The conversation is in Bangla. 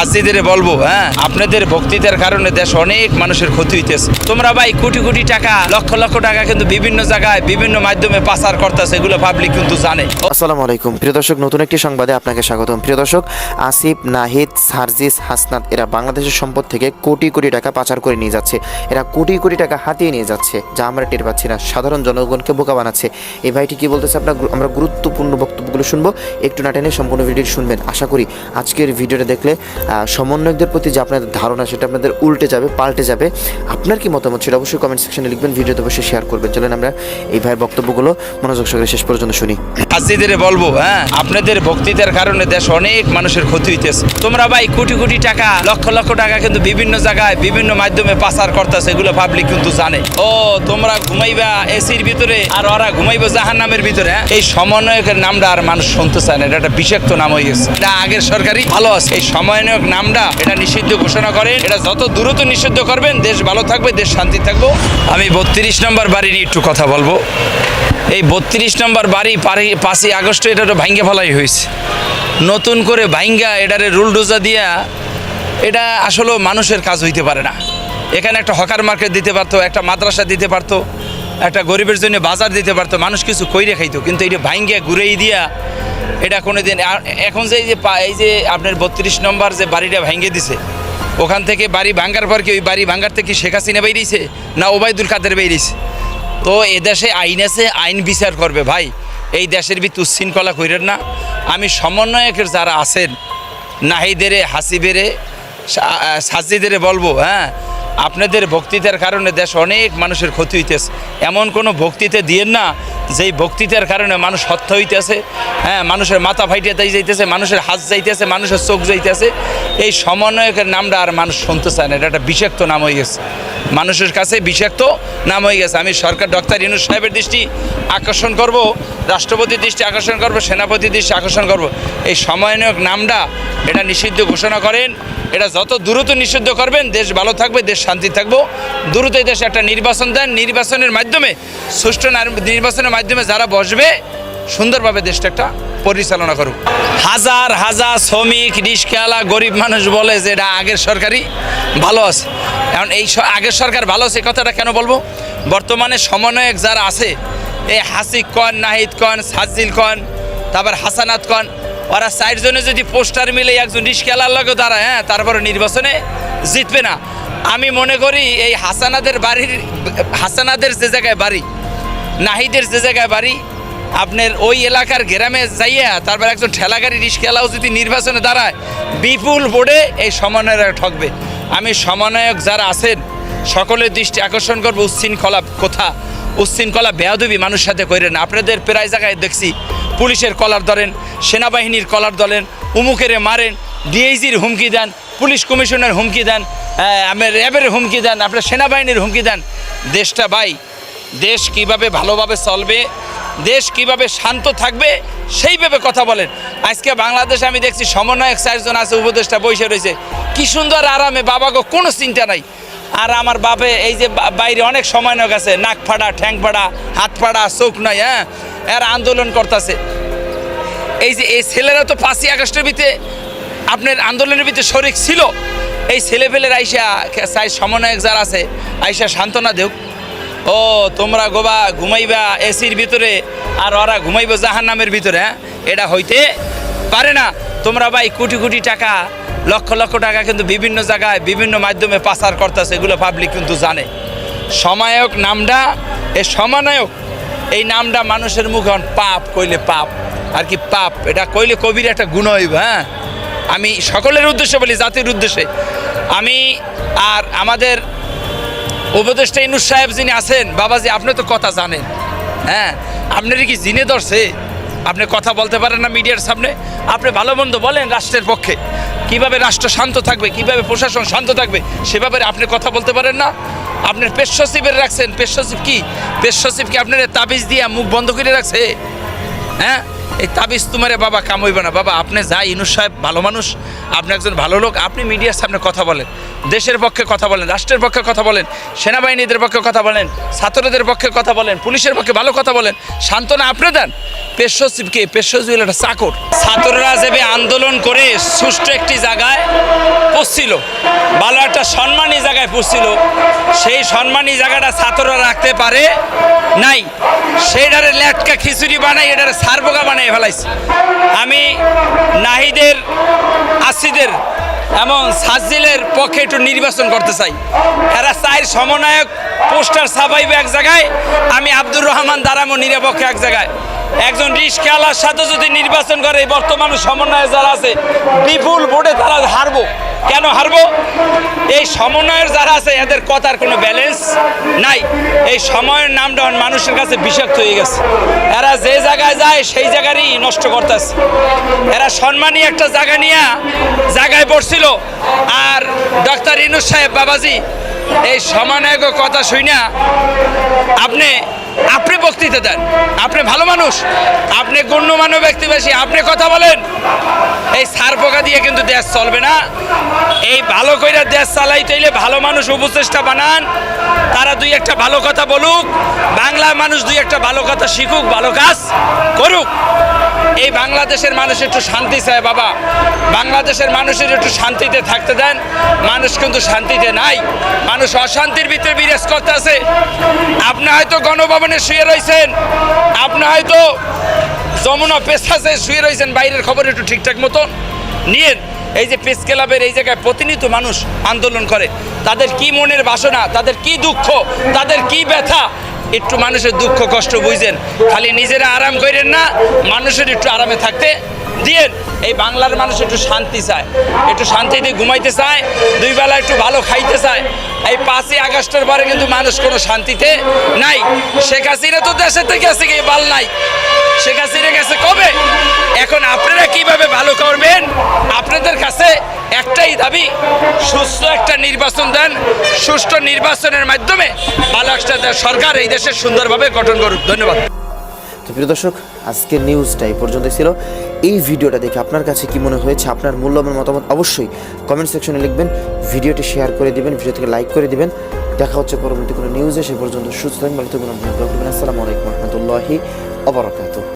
হাসিদের বলব হ্যাঁ? আপনাদের বক্তৃতার কারণে দেশ অনেক মানুষের ক্ষতি হইতেছে। তোমরা ভাই কোটি কোটি টাকা, লক্ষ লক্ষ টাকা কিন্তু বিভিন্ন জায়গায়, বিভিন্ন মাধ্যমে পাচার করতেছে, এগুলো পাবলিক কিন্তু জানে। আসসালামু আলাইকুম। প্রিয় দর্শক, নতুন একটি সংবাদে আপনাকে স্বাগতম। প্রিয় দর্শক, আসিফ, নাহিদ, সার্জিস, হাসনাত, এরা বাংলাদেশের সম্পদ থেকে কোটি কোটি টাকা পাচার করে নিয়ে যাচ্ছে। এরা কোটি কোটি টাকা হাতিয়ে নিয়ে যাচ্ছে, যা আমরা টের পাচ্ছি না। সাধারণ জনগণকে বোকা বানাচ্ছে। এই ভাইটি কি বলতেছে? আপনার আমরা গুরুত্বপূর্ণ বক্তব্যগুলো শুনব। একটু না টেনে সম্পূর্ণ ভিডিও শুনবেন। আশা করি আজকের ভিডিওটা দেখলে সমন্বয়কদের প্রতি যে আপনাদের ধারণা, সেটা আপনাদের উল্টে যাবে, পাল্টে যাবে। আপনার কি মতামত সেটা অবশ্যই কমেন্ট সেকশনে লিখবেন, ভিডিওতে অবশ্যই শেয়ার করবেন। চলেন আমরা এই ভাইয়ের বক্তব্যগুলো মনোযোগ সহকারে শেষ পর্যন্ত শুনি। হাসিদের বলব হ্যাঁ? আপনাদের বক্তৃতার কারণে দেশ অনেক মানুষের ক্ষতি হইতেছে। তোমরা ভাই কোটি কোটি টাকা, লক্ষ লক্ষ টাকা কিন্তু বিভিন্ন জায়গায়, বিভিন্ন মাধ্যমে পাচার করতেছে, এগুলো পাবলিক কিন্তু জানে। ও, তোমরা ঘুমাইবা এসির ভিতরে, আর ওরা ঘুমাইবা জাহান নামের ভিতরে হ্যাঁ? এই সমন্বয়কের নামটা আর মানুষ শুনতে চায় না, এটা একটা বিষাক্ত নাম হয়ে গেছে। এটা আগের সরকারি ভালো আছে। এই সমন্বয়ক নামটা এটা নিষিদ্ধ ঘোষণা করেন। এটা যত দ্রুত নিষিদ্ধ করবেন, দেশ ভালো থাকবে, দেশ শান্তি থাকব। আমি বত্রিশ নম্বর বাড়ি নিয়ে একটু কথা বলব। এই বত্রিশ নম্বর বাড়ি পাঁচই আগস্ট এটা তো ভাঙ্গে ফেলাই হয়েছে। নতুন করে ভাঙ্গা এটারে রুল ডোজা দিয়া, এটা আসলে মানুষের কাজ হইতে পারে না। এখানে একটা হকার মার্কেট দিতে পারতো, একটা মাদ্রাসা দিতে পারতো, একটা গরিবের জন্য বাজার দিতে পারতো, মানুষ কিছু কইরে খাইতো, কিন্তু এটা ভাঙ্গে ঘুরেই দিয়া এটা কোনো দিন এখন যে এই যে এই যে আপনার বত্রিশ নম্বর যে বাড়িটা ভাঙ্গে দিছে, ওখান থেকে বাড়ি ভাঙ্গার পর কি ওই বাড়ি ভাঙ্গার থেকে শেখ হাসিনা বেরিয়েছে না ওবায়দুল কাদের বেরিয়েছে? তো এ দেশে আইন আছে, আইন বিচার করবে ভাই। এই দেশের ভিতর উচ্ছৃঙ্খলা কইরেন না। আমি সমন্বয়কের যারা আছেন, নাহিদেরে, হাসিবেরে সাজিদেরে বলব হ্যাঁ আপনাদের বক্তৃতার কারণে দেশ অনেক মানুষের ক্ষতি হইতেছে। এমন কোনো বক্তৃতা দিয়েন না, যেই বক্তৃতার কারণে মানুষ হত্যা হইতেছে হ্যাঁ মানুষের মাথা ফাইটে তাই যাইতেছে, মানুষের হাত যাইতেছে, মানুষের চোখ যাইতেছে। এই সমন্বয়কের নামটা আর মানুষ শুনতে চায় না, এটা একটা বিষাক্ত নাম হয়ে গেছে। মানুষের কাছে বিষাক্ত নাম হয়ে গেছে। আমি সরকার ডক্টর ইনুস সাহেবের দৃষ্টি আকর্ষণ করব, রাষ্ট্রপতির দৃষ্টি আকর্ষণ করব, সেনাপতির দৃষ্টি আকর্ষণ করব। এই সমন্বয়ক নামটা এটা নিষিদ্ধ ঘোষণা করেন। এটা যত দ্রুত নিষিদ্ধ করবেন, দেশ ভালো থাকবে, দেশ শান্তি থাকব। দ্রুত এই দেশে একটা নির্বাচন দেন। নির্বাচনের মাধ্যমে, সুষ্ঠু নির্বাচনের মাধ্যমে যারা বসবে, সুন্দরভাবে দেশটা একটা পরিচালনা করুক। হাজার হাজার শ্রমিক রিস্কাওয়ালা গরিব মানুষ বলে যে এটা আগের সরকারই ভালো আছে। কারণ এই আগের সরকার ভালো আছে কথাটা কেন বলব? বর্তমানে সমন্বয়ক যারা আছে, এই হাসিক কন, নাহিদ কন সাজিল কন, তারপর হাসানাত কন ওরা সাইড চারজনে যদি পোস্টার মিলে একজন রিস্কাওয়ালার লগে দাঁড়ায় হ্যাঁ তারপরে নির্বাচনে জিতবে না। আমি মনে করি এই হাসানাদের বাড়ির, হাসানাদের যে জায়গায় বাড়ি, নাহিদের যে জায়গায় বাড়ি, আপনার ওই এলাকার গ্রামে যাইয়া তারপর একজন ঠেলাগাড়ি রিস্কেলাও যদি নির্বাচনে দাঁড়ায়, বিপুল বোর্ডে এই সমন্বয়ক ঠকবে। আমি সমন্বয়ক যারা আছেন, সকলের দৃষ্টি আকর্ষণ করব, উচ্ছৃঙ্খলা কোথা, উচ্ছৃঙ্খলা বেয়াদবি মানুষ সাথে করেন আপনাদের প্রায় জায়গায় দেখছি পুলিশের কলার ধরেন, সেনাবাহিনীর কলার ধরেন, উমুকেরে মারেন, ডিআইজির হুমকি দেন, পুলিশ কমিশনের হুমকি দেন আপনার র্যাবের হুমকি দেন, আপনার সেনাবাহিনীর হুমকি দেন। দেশটা ভাই, দেশ কীভাবে ভালোভাবে চলবে, দেশ কীভাবে শান্ত থাকবে সেইভাবে কথা বলেন। আজকে বাংলাদেশে আমি দেখছি সমন্বয়ক চারজন আছে, উপদেষ্টা বসে রয়েছে। কি সুন্দর আরামে বাবাকে কোনো চিন্তা নাই। আর আমার বাপে, এই যে বাইরে অনেক সময় সমন্বয়ক আছে, নাক ফাড়া, ঠ্যাং ফাড়া, হাত ফাড়া, চোখ নাই হ্যাঁ? এর আন্দোলন করতেছে। এই যে এই ছেলেরা তো পাঁচই আগস্টের ভিতরে আপনার আন্দোলনের ভিতরে শরিক ছিল। এই ছেলেপেলের আইসা চাই সমন্বয়ক যারা আছে, আইসা সান্ত্বনা দেও ও, তোমরা গোবা ঘুমাইবা এসির ভিতরে আর ওরা ঘুমাইব জাহান নামের ভিতরে হ্যাঁ? এটা হইতে পারে না। তোমরা ভাই কোটি কোটি টাকা, লক্ষ লক্ষ টাকা কিন্তু বিভিন্ন জায়গায় বিভিন্ন মাধ্যমে পাচার করতেছে, এগুলো পাবলিক কিন্তু জানে। সমায়ক নামটা, এ সমানায়ক এই নামটা মানুষের মুখে পাপ কইলে পাপ, আর কি পাপ? এটা কইলে কবির একটা গুণ হইব হ্যাঁ? আমি সকলের উদ্দেশ্যে বলি, জাতির উদ্দেশ্যে। আমি আর আমাদের উপদেষ্টা ইনুস সাহেব যিনি আছেন, বাবাজি, আপনি তো কথা জানেন হ্যাঁ? আপনার কি জিনে ধরছে? আপনি কথা বলতে পারেন না মিডিয়ার সামনে? আপনি ভালো মন্দ বলেন রাষ্ট্রের পক্ষে। কীভাবে রাষ্ট্র শান্ত থাকবে, কীভাবে প্রশাসন শান্ত থাকবে, সেভাবে আপনি কথা বলতে পারেন না? আপনার পেশ সচিবের রাখছেন। পেশ সচিব কি? পেশ সচিব কি আপনার তাবিজ দিয়ে মুখ বন্ধ করে রাখছে? হ্যাঁ? এই তাবিজ তোমারে বাবা কামইবে না। বাবা, আপনি যা ইনুস সাহেব ভালো মানুষ, আপনি একজন ভালো লোক, আপনি মিডিয়ার সামনে কথা বলেন, দেশের পক্ষে কথা বলেন, রাষ্ট্রের পক্ষে কথা বলেন, সেনাবাহিনীদের পক্ষে কথা বলেন, ছাত্রদের পক্ষে কথা বলেন, পুলিশের পক্ষে ভালো কথা বলেন, সান্ত্বনা আপনি দেন। পেশ সচিবকে পেশ সচিব একটা চাকর। ছাত্ররা যাবে আন্দোলন করে সুষ্ঠু একটি জায়গায় পড়ছিল ভালো একটা সম্মানী জায়গায় পড়ছিল সেই সম্মানী জায়গাটা ছাত্ররা রাখতে পারে নাই। সেইটারে ল্যাটকা খিচুড়ি বানাই এটার সারবোগা বানাই ফেলাইছে। আমি নাহিদের, আসিদের এবং সাজিলের পক্ষে একটু নির্বাচন করতে চাই। এরা চাই সমন্বয়ক, পোস্টার ছাপাইবে এক জায়গায়, আমি আব্দুর রহমান দারামো নিরাপক্ষে এক জায়গায়। একজন রিস্কালার সাথে যদি নির্বাচন করে, এই বর্তমান সমন্বয়ে যারা আছে, বিপুল ভোটে তারা হারবো। কেন হারবো? এই সমন্বয়ের যারা আছে, এদের কথার কোনো ব্যালেন্স নাই। এই সময়ের নামটা মানুষের কাছে বিষাক্ত হয়ে গেছে। এরা যে জায়গায় যায়, সেই জায়গারই নষ্ট করতেছে। এরা সম্মানী একটা জায়গা নিয়ে জায়গায় পড়ছিল আর ডক্টর ইনুস সাহেব বাবাজি, এই সমন্বয়ক কথা শুই আপনি আপনি বক্তৃতা দেন। আপনি ভালো মানুষ, আপনি গণ্যমান্য ব্যক্তি বেশি আপনি কথা বলেন। এই সার পোকা দিয়ে কিন্তু দেশ চলবে না। এই ভালো কইরা দেশ চালাইতে হইলে ভালো মানুষ উপচেষ্টা বানান। তারা দুই একটা ভালো কথা বলুক বাংলা মানুষ দুই একটা ভালো কথা শিখুক, ভালো কাজ করুক। এই বাংলাদেশের মানুষ একটু শান্তি চায় বাবা। বাংলাদেশের মানুষের একটু শান্তিতে থাকতে দেন। মানুষ কিন্তু শান্তিতে নাই। মানুষ অশান্তির ভিতরে বিরাজ করতে আছে আপনি হয়তো গণভবনে শুয়ে রয়েছেন আপনি হয়তো যমুনা পেশাতে শুয়ে রয়েছেন বাইরের খবর একটু ঠিকঠাক মতন। নিয়ে এই যে পেস ক্লাবের এই জায়গায় প্রতিনিয়ত মানুষ আন্দোলন করে। তাদের কি মনের বাসনা, তাদের কি দুঃখ, তাদের কি ব্যথা? একটু মানুষের দুঃখ, কষ্ট বুঝেন। খালি নিজেরা আরাম করেন না, মানুষের একটু আরামে থাকতে দিয়েন। এই বাংলার মানুষ একটু শান্তি চায়। একটু শান্তিতে ঘুমাইতে চায়, দুই বেলা একটু ভালো খাইতে চায়। এই পাঁচই আগস্টের পরে কিন্তু মানুষ কোনো শান্তিতে নাই। শেখ হাসিনা তো দেশের থেকে আছে কি? বাল নাই। শেখ হাসিনা গেছে কবে? এখন আপনারা কীভাবে ভালো করবেন? আপনাদের কাছে একটাই দাবি, সুস্থ একটা নির্বাচন দেন। সুষ্ঠু নির্বাচনের মাধ্যমে ভালো একটা সরকার এই দেশের সুন্দরভাবে গঠন করুক। ধন্যবাদ। তো প্রিয় দর্শক, আজকের নিউজটা এই পর্যন্ত ছিল। এই ভিডিওটা দেখে আপনার কাছে কি মনে হয়েছে, আপনার মূল্যবান মতামত অবশ্যই কমেন্ট সেকশনে লিখবেন। ভিডিওটি শেয়ার করে দিবেন ভিডিও থেকে লাইক করে দিবেন। দেখা হচ্ছে পরবর্তী কোনো নিউজে সে পর্যন্ত সুস্থ থাকবেন থাকবেন। আসসালামু আলাইকুম রহমতুল্লাহি অবরাকাতুহ